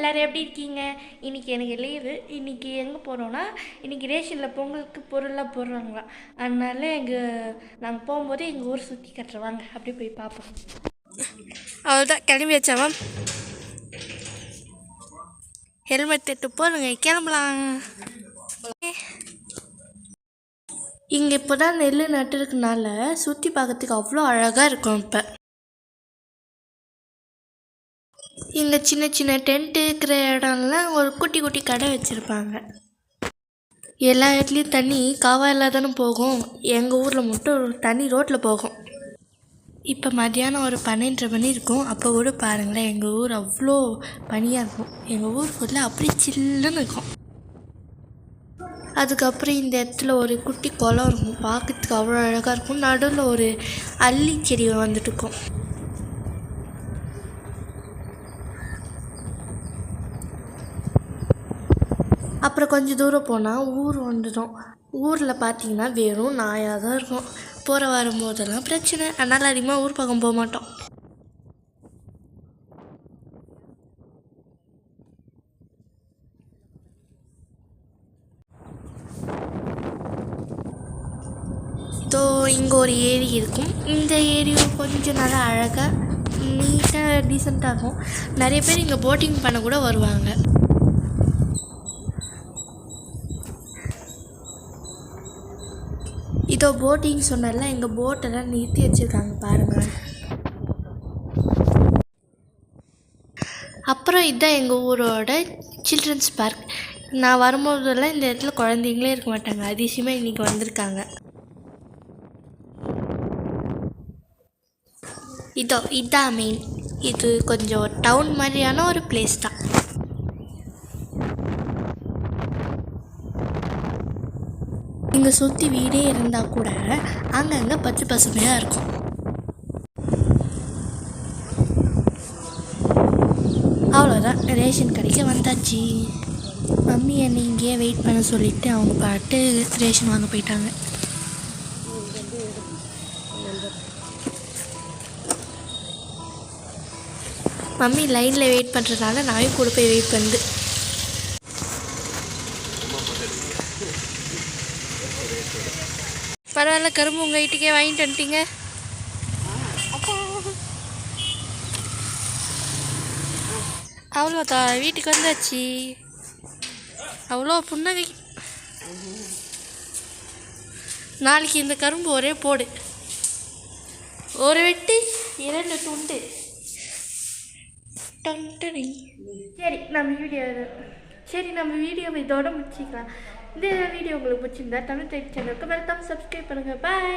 எல்லோரும் எப்படி இருக்கீங்க? இன்றைக்கி எனக்கு லீவு இன்றைக்கி எங்கே போகிறோன்னா இன்றைக்கி ரேஷனில் பொங்கலுக்கு பொருள்லாம் போடுறாங்களாம் அதனால எங்கள் நாங்கள் போகும்போது எங்கள் ஊர் சுற்றி கட்டுறவாங்க. அப்படியே போய் பார்ப்போம். அவ்வளோதான் கிளம்பி வச்சா மேம் ஹெல்மெட் தட்டு போடுங்க. கிளம்பலாம். இங்கே இப்போ தான் நெல் நட்டுருக்கனால சுற்றி பார்க்கறதுக்கு அவ்வளோ அழகாக இருக்கும் இப்போ. இங்கே சின்ன சின்ன டென்ட்டு இருக்கிற இடம்லாம் ஒரு குட்டி குட்டி கடை வச்சுருப்பாங்க. எல்லா இடத்துலையும் தண்ணி காவாயில் தானே போகும். எங்கள் ஊரில் மட்டும் தண்ணி ரோட்டில் போகும். இப்போ மத்தியானம் ஒரு பன்னெண்டரை மணி இருக்கும். அப்போ கூட பாருங்களேன் எங்கள் ஊர் அவ்வளோ பனியாக இருக்கும். எங்கள் ஊர் ஃபுல்லாக அப்படியே சில்லுன்னு இருக்கும். அதுக்கப்புறம் இந்த இடத்துல ஒரு குட்டி குளம் இருக்கும். பார்க்கறதுக்கு அவ்வளோ அழகாக இருக்கும். நடுவில் ஒரு அல்லி செடி வந்துட்டு இருக்கும். அப்புறம் கொஞ்சம் தூரம் போனால் ஊர் வந்துடும் ஊரில் பார்த்தீங்கன்னா வெறும் நாயாக தான் இருக்கும். போகிற வரும்போதெல்லாம் பிரச்சனை. அதனால் அதிகமாக ஊர் பக்கம் போக மாட்டோம். ஸோ இங்கே ஒரு ஏரி இருக்கும். இந்த ஏரியும் கொஞ்சம் நல்லா அழகாக நீட்டாக டீசெண்டாக இருக்கும். நிறைய பேர் இங்கே போட்டிங் பண்ண கூட வருவாங்க. இதோ போட்டிங் சொன்னால எங்கள் போட்டெல்லாம் நிறுத்தி வச்சுருக்காங்க பாருங்கள் அப்புறம் இதுதான் எங்கள் ஊரோட சில்ட்ரன்ஸ் பார்க் நான் வரும்போதெல்லாம் இந்த இடத்துல குழந்தைங்களே இருக்க மாட்டாங்க. அதிசயமாக இன்றைக்கி வந்திருக்காங்க. இதோ இதான் மெயின் இது கொஞ்சம் டவுன் மாதிரியான ஒரு பிளேஸ் தான். இங்கே சுற்றி வீடே இருந்தால் கூட அங்கங்கே பச்சை பசுமையாக இருக்கும். அவ்வளோதான் ரேஷன் கடைக்கு வந்தாச்சு. மம்மி என்னை இங்கேயே வெயிட் பண்ண சொல்லிவிட்டு அவங்க பாட்டு ரேஷன் வாங்க போயிட்டாங்க. மம்மி லைனில் வெயிட் பண்ணுறதுனால நானும் கூட போய் வெயிட் பண்ணுது பரவாயில்ல கரும்பு உங்கள் வீட்டுக்கே வாங்கிட்டு வந்துட்டீங்க. தா வீட்டுக்கு வந்தாச்சு. அவ்வளோ புன்னகை. நாளைக்கு இந்த கரும்பு ஒரே போடு. ஒரு வெட்டி இரண்டு துண்டு. டன்டனி சரி நம்ம வீடியோ சரி நம்ம வீடியோவை இதோட முடிச்சிக்கலாம். இந்த வீடியோ உங்களுக்கு பிடிச்சிருந்தா தமிழ் டெக் சேனலுக்கு வெல்கம் சப்ஸ்கிரைப் பண்ணுங்கள் பாய்